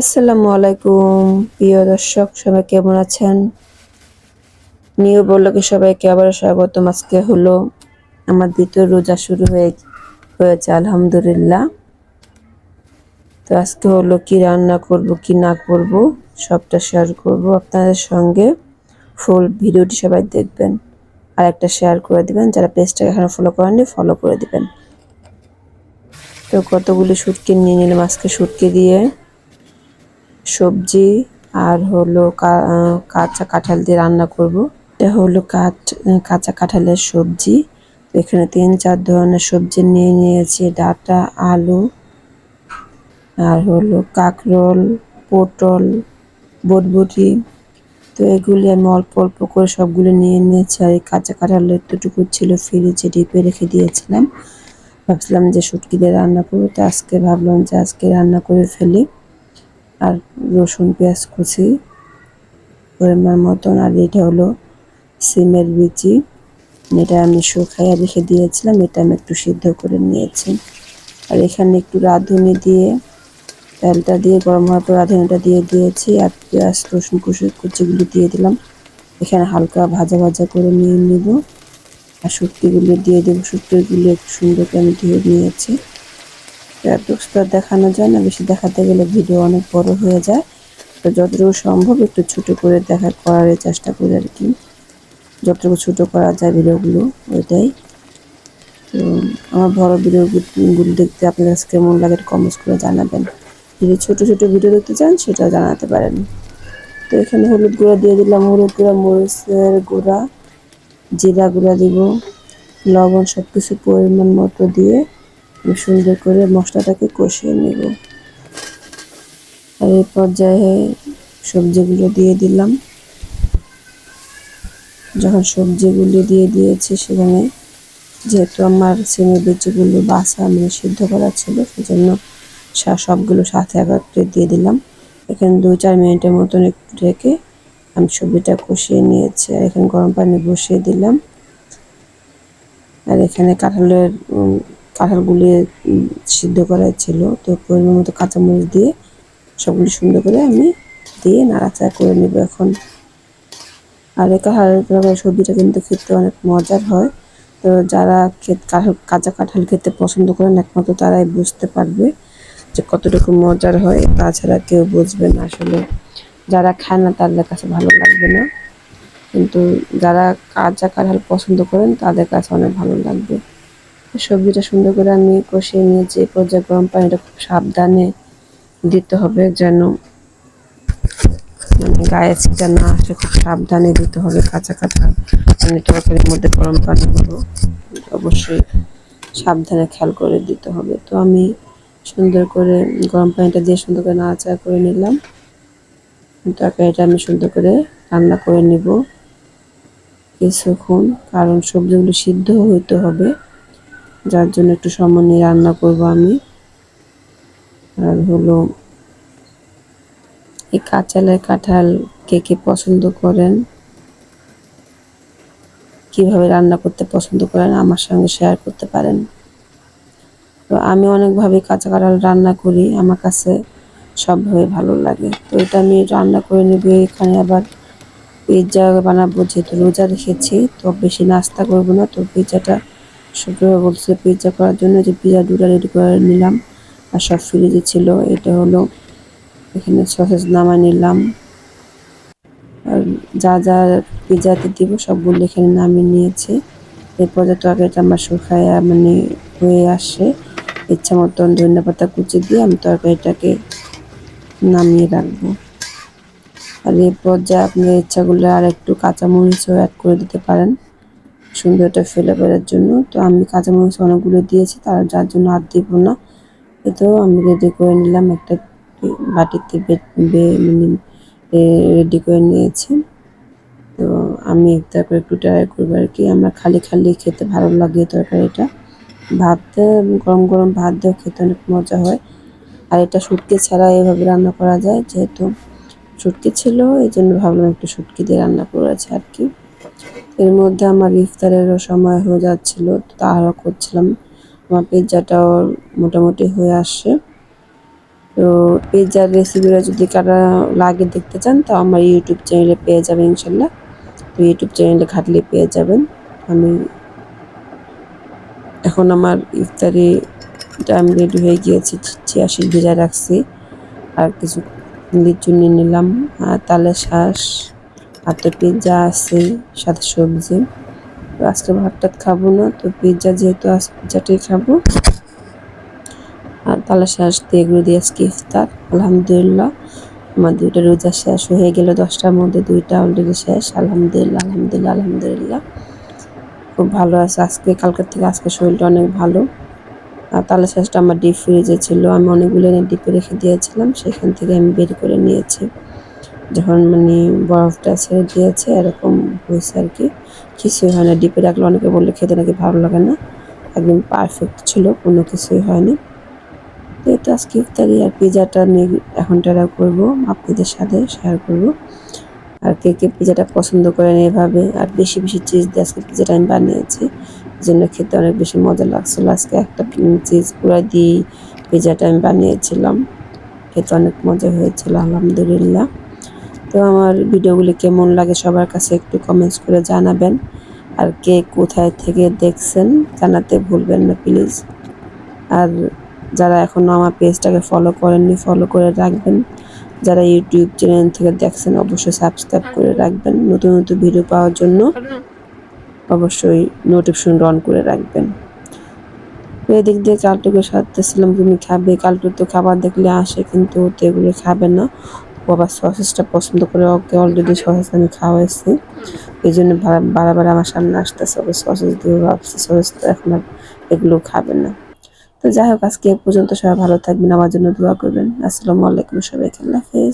আসসালামু আলাইকুম, প্রিয় দর্শক, সবাই কেমন আছেন? নিউ বললকে সবাইকে আবার স্বাগতম। আজকে হলো আমার দ্বিতীয় রোজা শুরু হয়ে, হয়েছে, আলহামদুলিল্লাহ। তো আজকে হলো কি রান্না করব, কি না করব, সবটা শেয়ার করব আপনাদের সঙ্গে। ফুল ভিডিওটি সবাই দেখবেন, আর একটা শেয়ার করে দিবেন। যারা পেজটাকে এখানে ফলো করেননি ফলো করে দিবেন। তো কতগুলি শুটকি নিয়ে নিলাম আজকে শুটকি দিয়ে। সবজি আর হলো কাঁচা কাঁঠাল দিয়ে রান্না করব। এটা হলো কাঁচা কাঁঠালের সবজি। এখানে তিন, চার ধরনের সবজি নিয়ে নিয়েছি, ডাটা, আলু আর হলো কাঁকরোল, পটল, বটবটি। তো এগুলি আমি অল্প অল্প করে সবগুলো নিয়ে নিয়েছি আর এই কাঁচা কাঁঠাল একটুটুকু ছিল ফ্রিজে ডিপে রেখে দিয়েছিলাম। ভাবছিলাম যে শুটকি দিয়ে রান্না করব, তো আজকে ভাবলাম যে আজকে রান্না করে ফেলি। আর রসুন, পেঁয়াজ কুচি, পরিমাণ মতন, আর এটা হলো সিমের বিচি। এটা আমি শুকাইয়া রেখে দিয়েছিলাম, এটা আমি একটু সিদ্ধ করে নিয়েছি। আর এখানে একটু রাঁধুনি দিয়ে, তেলটা দিয়ে, গরম হওয়ার পর রাঁধুনিটা দিয়ে দিয়েছি, আর পেঁয়াজ, রসুন কুচি, কুচিগুলো দিয়ে দিলাম। এখানে হালকা ভাজা ভাজা করে নিয়ে নেব, আর শুটকিগুলো দিয়ে দেবো। শুটকিগুলো একটু সুন্দর করে আমি ধুয়ে নিয়েছি। এত দেখানো যায় না, বেশি দেখাতে গেলে ভিডিও অনেক বড় হয়ে যায়। তো যতটুকু সম্ভব একটু ছোট করে দেখা করার চেষ্টা করি আর কি। যতটুকু ছোট করা যায় ভিডিওগুলো, ওইটাই। তো আমার বড় ভিডিওগুলো দেখতে আপনার কাছে কেমন লাগে কমেন্টস করে জানাবেন। যদি ছোট ছোট ভিডিও দেখতে চান, সেটাও জানাতে পারেন। তো এখানে হলুদ গুঁড়া দিয়ে দিলাম, হলুদ গুঁড়া, মরিচের গুঁড়া, জিরা গুঁড়া দিব, লবণ সব কিছু পরিমাণ মতো দিয়ে সুন্দর করে মশলাটাকে কষিয়ে নেব। আর এই পর্যায়ে সবজিগুলো দিয়ে দিলাম। যখন সবজিগুলো দিয়ে দিয়েছি সেখানে যেহেতু আমার সিমের বিচিগুলো বাসা মানে সিদ্ধ করা ছিল, সেজন্য সবগুলো সাথে একত্রে দিয়ে দিলাম। এখানে দু চার মিনিটের মতন একটু রেখে আমি সবজিটা কষিয়ে নিয়েছি। আর এখানে গরম পানি বসিয়ে দিলাম। আর এখানে কাঁঠালের কাঁঠালগুলি সিদ্ধ করা ছিল। তো পরিমাণ মতো কাঁচামরিচ দিয়ে সবগুলি সুন্দর করে আমি দিয়ে নাড়াচাড়া করে নেব এখন। আর এই কাঁঠালের সবজিটা কিন্তু খেতে অনেক মজার হয়। তো যারা খেত, কাঁঠাল, কাঁচা কাঁঠাল খেতে পছন্দ করেন, একমাত্র তারাই বুঝতে পারবে যে কতটুকু মজার হয়। তাছাড়া কেউ বুঝবে না আসলে। যারা খায় না, তাদের কাছে ভালো লাগবে না। কিন্তু যারা কাঁচা কাঁঠাল পছন্দ করেন, তাদের কাছে অনেক ভালো লাগবে। সবজিটা সুন্দর করে আমি কষিয়ে নিয়েছি পর্যায়ে গরম পানিটা খুব সাবধানে দিতে হবে যেন মানে গায়ে ছিটা না আসে, খুব সাবধানে দিতে হবে কাঁচা কাঁচা। মানে তরকারির মধ্যে গরম পানিগুলো অবশ্যই সাবধানে খেয়াল করে দিতে হবে। তো আমি সুন্দর করে গরম পানিটা দিয়ে সুন্দর করে নাড়াচাড়া করে নিলাম। তরকারিটা আমি সুন্দর করে রান্না করে নিব কিছুক্ষণ, কারণ সবজিগুলো সিদ্ধ হইতে হবে। যার জন্য একটু সময় নিয়ে রান্না করব আমি। আর হলো, এই কাঁচালের কাঁঠাল কে কে পছন্দ করেন? কীভাবে রান্না করতে পছন্দ করেন? আমার সঙ্গে শেয়ার করতে পারেন। তো আমি অনেকভাবে কাঁচা কাঁঠাল রান্না করি, আমার কাছে সবভাবে ভালো লাগে। তো এটা আমি রান্না করে নেব, এখানে আবার পিৎজা বানাবো, যেহেতু রোজা রেখেছি, তো বেশি নাস্তা করব না, তো পিৎজাটা শুক্রবার বলছে পিৎজা করার জন্য যে পিৎজা দুটা রেডি করে নিলাম। আর সব ফ্রিজে ছিল, এটা হলো এখানে সসেস নামা নিলাম। আর যা যা পিৎজাতে দিব সবগুলো এখানে নামিয়ে নিয়েছি। এরপর যে তরকারিটা আমার শুকায়া মানে হয়ে আসে, ইচ্ছা মতন ধনিয়া পাতা কুচি দিয়ে আমি তরকারিটাকে নামিয়ে রাখব। আর এরপর পর্যায়ে আপনার ইচ্ছাগুলো আর একটু কাঁচামরিচও অ্যাড করে দিতে পারেন। সুন্দরটা ফেলে বেড়ার জন্য। তো আমি কাঁচা কাঁচামরিচ অনেকগুলো দিয়েছি, তার যার জন্য আর দিব না। তো আমি রেডি করে নিলাম একটা বাটিতে মানে রেডি করে নিয়েছি। তো আমি তারপর একটু ট্রাই করব আর কি। আমার খালি খালি খেতে ভালো লাগে তরকারিটা। ভাত, গরম গরম ভাত দিয়েও খেতে অনেক মজা হয়। আর এটা শুটকি ছাড়া এভাবে রান্না করা যায়, যেহেতু শুটকি ছিল এই জন্য ভাবলাম একটু শুটকি দিয়ে রান্না করেছে আর কি। এর মধ্যে আমার ইফতারেরও সময় হয়ে যাচ্ছিল তাড়াহুড়ো করছিলাম। আমার পিৎজাটাও মোটামুটি হয়ে আসছে। তো পিৎজার রেসিপিটা যদি কারা লাগে দেখতে চান, তো আমার ইউটিউব চ্যানেলে পেয়ে যাবেন ইনশাল্লাহ। তো ইউটিউব চ্যানেলে ঘাটলে পেয়ে যাবেন। আমি এখন আমার ইফতারি টাইম রেডি হয়ে গিয়েছে চিয়াশির ভিজা রাখছি। আর কিছু লিচু নিয়ে নিলাম, আর তালে শ্বাস আর তো পিৎজা আছে সাথে সবজি। তো আজকে ভাত টাত খাব না, তো পিৎজা যেহেতু আজ পিৎজাটাই খাব। আর তালা শ্বাস দিয়ে এগুলো দিয়ে আজকে ইফতার, আলহামদুলিল্লাহ। আমার দুইটা রোজা শেষ হয়ে গেল, দশটার মধ্যে দুইটা অলরেডি শেষ, আলহামদুলিল্লাহ আলহামদুলিল্লাহ আলহামদুলিল্লাহ। খুব ভালো আছে, আজকে, কালকের থেকে আজকে শরীরটা অনেক ভালো। আর তালা শ্বাসটা আমার ডিপ ফ্রিজে ছিল, আমি অনেকগুলো এনে ডিপে রেখে দিয়েছিলাম, সেখান থেকে আমি বের করে নিয়েছি। যখন মানে বরফটা ছেড়ে দিয়েছে, এরকম হয়েছে আর কি। কিছুই হয় না, ডিপে রাখলে অনেকে বললে খেতে নাকি ভালো লাগে না। একদম পারফেক্ট ছিল, কোনো কিছুই হয়নি। তো এটা আজকে ইফতারি আর পিজাটা নিয়ে এখন টেরা করব আপনাদের সাথে শেয়ার করব। আর কে কে পিজাটা পছন্দ করেন এভাবে, আর বেশি বেশি চিজ দিয়ে আজকে পিজাটা আমি বানিয়েছি। জন্য খেতে অনেক বেশি মজা লাগছিল। আজকে একটা চিজ পুরো দিয়ে পিজাটা আমি বানিয়েছিলাম। খেতে অনেক মজা হয়েছিল, আলহামদুলিল্লাহ। তো আমার ভিডিওগুলি কেমন লাগে সবার কাছে একটু কমেন্টস করে জানাবেন। আর কে কোথায় থেকে দেখছেন জানাতে ভুলবেন না প্লিজ আর যারা এখনও আমার পেজটাকে ফলো করেননি ফলো করে রাখবেন। যারা ইউটিউব চ্যানেল থেকে দেখছেন, অবশ্যই সাবস্ক্রাইব করে রাখবেন। নতুন নতুন ভিডিও পাওয়ার জন্য অবশ্যই নোটিফিকেশন অন করে রাখবেন। এদিক দিয়ে কালটুকে সারতেছিলাম, তুমি খাবে। কালটু তো খাবার দেখলে আসে, কিন্তু তো এগুলো খাবে না। বাবা সসেসটা পছন্দ করে ওকে অলরেডি সসেস আমি খাওয়াইছি। এই জন্য বারাবার আমার সামনে আসতেছে, ওকে সসেস দিয়ে ভাবছি সসেস তো এখন আর এগুলো খাবে না। তো যাই হোক, আজকে এ পর্যন্ত সবাই ভালো থাকবেন, আমার জন্য দোয়া করবেন। আসসালামু আলাইকুম সবাইকে, আল্লাহ হাফেজ।